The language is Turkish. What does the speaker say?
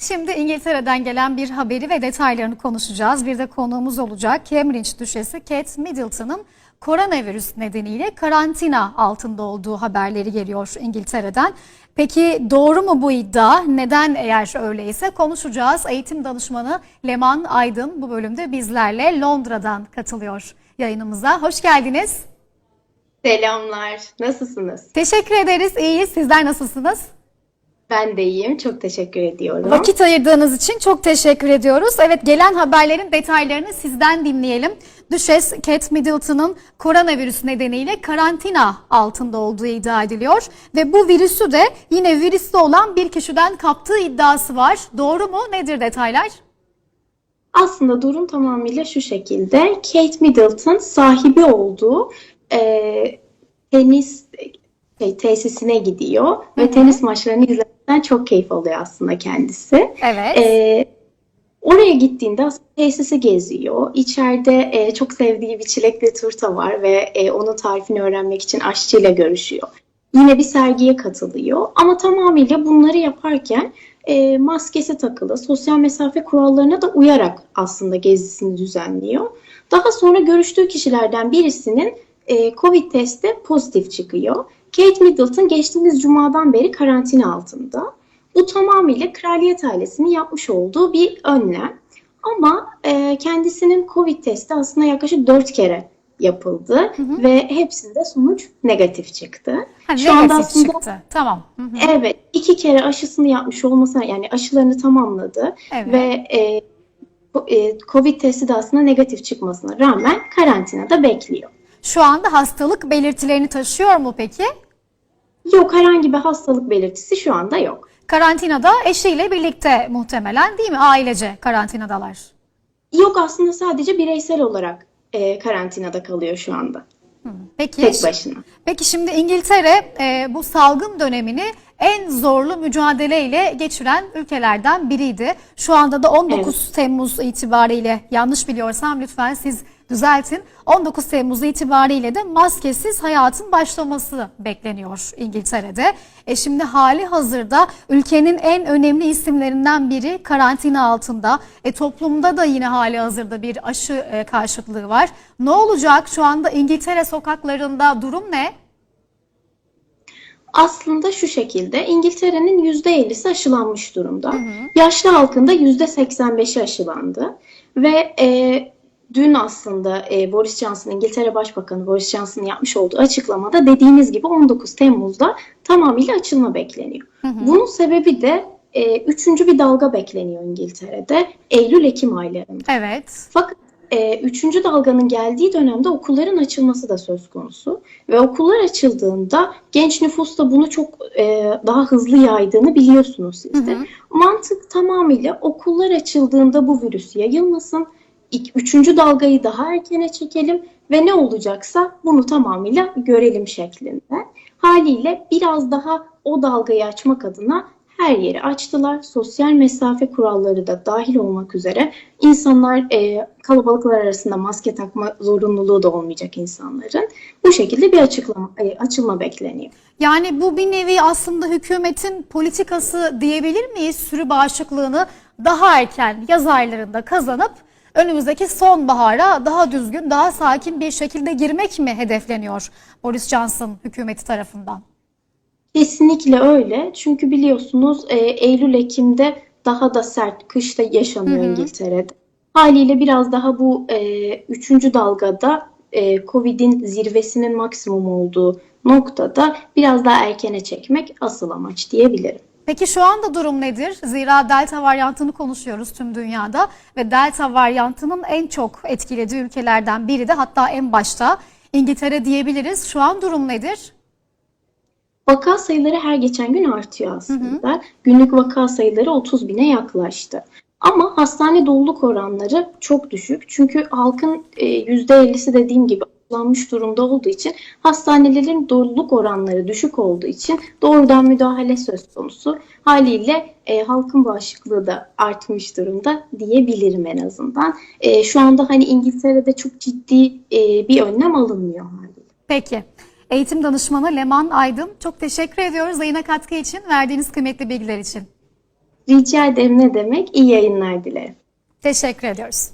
Şimdi İngiltere'den gelen bir haberi ve detaylarını konuşacağız. Bir de konuğumuz olacak. Cambridge Düşesi Kate Middleton'ın koronavirüs nedeniyle karantina altında olduğu haberleri geliyor İngiltere'den. Peki doğru mu bu iddia? Neden eğer öyleyse konuşacağız. Eğitim danışmanı Leman Aydın bu bölümde bizlerle Londra'dan katılıyor yayınımıza. Hoş geldiniz. Selamlar. Nasılsınız? Teşekkür ederiz. İyiyiz. Sizler nasılsınız? Ben de iyiyim. Çok teşekkür ediyorum. Vakit ayırdığınız için çok teşekkür ediyoruz. Evet gelen haberlerin detaylarını sizden dinleyelim. Düşes Kate Middleton'ın koronavirüs nedeniyle karantina altında olduğu iddia ediliyor. Ve bu virüsü de yine virüste olan bir kişiden kaptığı iddiası var. Doğru mu? Nedir detaylar? Aslında durum tamamıyla şu şekilde. Kate Middleton sahibi olduğu e, tenis şey, tesisine gidiyor ve tenis maçlarını izlemekten çok keyif alıyor aslında kendisi. Evet. E, oraya gittiğinde aslında tesisi geziyor. İçeride e, çok sevdiği bir çilekli turta var ve e, onun tarifini öğrenmek için aşçıyla görüşüyor. Yine bir sergiye katılıyor ama tamamıyla bunları yaparken e, maskesi takılı, sosyal mesafe kurallarına da uyarak aslında gezisini düzenliyor. Daha sonra görüştüğü kişilerden birisinin e, Covid testi pozitif çıkıyor. Kate Middleton geçtiğimiz cumadan beri karantina altında. Bu tamamıyla kraliyet ailesinin yapmış olduğu bir önlem. Ama e, kendisinin Covid testi aslında yaklaşık 4 kere yapıldı ve hepsinde sonuç negatif çıktı. Ha, Şu anda negatif aslında çıktı. Tamam. Hı hı. evet iki kere aşısını yapmış olmasına yani aşılarını tamamladı Evet. ve e, e, Covid testi de aslında negatif çıkmasına rağmen karantinada bekliyor. Şu anda hastalık belirtilerini taşıyor mu peki? Yok herhangi bir hastalık belirtisi şu anda yok. Karantinada eşiyle birlikte muhtemelen değil mi? Ailece karantinadalar. Yok aslında sadece bireysel olarak e, karantinada kalıyor şu anda. Peki, Tek başına. peki şimdi İngiltere e, bu salgın dönemini en zorlu mücadeleyle geçiren ülkelerden biriydi. Şu anda da 19 Temmuz itibariyle yanlış biliyorsam lütfen siz düzeltin. 19 Temmuz itibariyle de maskesiz hayatın başlaması bekleniyor İngiltere'de. E şimdi hali hazırda ülkenin en önemli isimlerinden biri karantina altında. E toplumda da yine hali hazırda bir aşı e, karşıtlığı var. Ne olacak şu anda İngiltere sokaklarında durum ne? Aslında şu şekilde İngiltere'nin %50'si aşılanmış durumda. Yaşlı halkın da %85'i aşılandı. Ve e, dün aslında e, Boris Johnson, İngiltere Başbakanı Boris Johnson'ın yapmış olduğu açıklamada dediğimiz gibi 19 Temmuz'da tamamıyla açılma bekleniyor. Bunun sebebi de e, üçüncü bir dalga bekleniyor İngiltere'de Eylül-Ekim aylarında. Evet. Fakat e, üçüncü dalganın geldiği dönemde okulların açılması da söz konusu. Ve okullar açıldığında genç nüfus da bunu çok e, daha hızlı yaydığını biliyorsunuz siz de. Mantık tamamıyla okullar açıldığında bu virüs yayılmasın. Üçüncü dalgayı daha erkene çekelim ve ne olacaksa bunu tamamıyla görelim şeklinde. Haliyle biraz daha o dalgayı açmak adına her yeri açtılar. Sosyal mesafe kuralları da dahil olmak üzere insanlar e, kalabalıklar arasında maske takma zorunluluğu da olmayacak insanların. Bu şekilde bir açıklama, e, açılma bekleniyor. Yani bu bir nevi aslında hükümetin politikası diyebilir miyiz? Sürü bağışıklığını daha erken yaz aylarında kazanıp önümüzdeki sonbahara daha düzgün, daha sakin bir şekilde girmek mi hedefleniyor Boris Johnson hükümeti tarafından? Kesinlikle öyle. Çünkü biliyorsunuz e, Eylül-Ekim'de daha da sert kışta yaşanıyor İngiltere'de. Haliyle biraz daha bu e, üçüncü dalgada e, Covid'in zirvesinin maksimum olduğu noktada biraz daha erkene çekmek asıl amaç diyebilirim. Peki şu anda durum nedir? Zira delta varyantını konuşuyoruz tüm dünyada ve delta varyantının en çok etkilediği ülkelerden biri de hatta en başta İngiltere diyebiliriz. Şu an durum nedir? Vaka sayıları her geçen gün artıyor aslında. Günlük vaka sayıları 30 bine yaklaştı. Ama hastane doluluk oranları çok düşük. Çünkü halkın e, %50'si dediğim gibi aşılanmış durumda olduğu için hastanelerin doluluk oranları düşük olduğu için doğrudan müdahale söz konusu. Haliyle e, halkın bağışıklığı da artmış durumda diyebilirim en azından. E, şu anda hani İngiltere'de çok ciddi e, bir önlem alınmıyor haliyle. Peki. Eğitim danışmanı Leman Aydın çok teşekkür ediyoruz yayına katkı için verdiğiniz kıymetli bilgiler için. Rica ederim ne demek? İyi yayınlar dilerim. Teşekkür ediyoruz.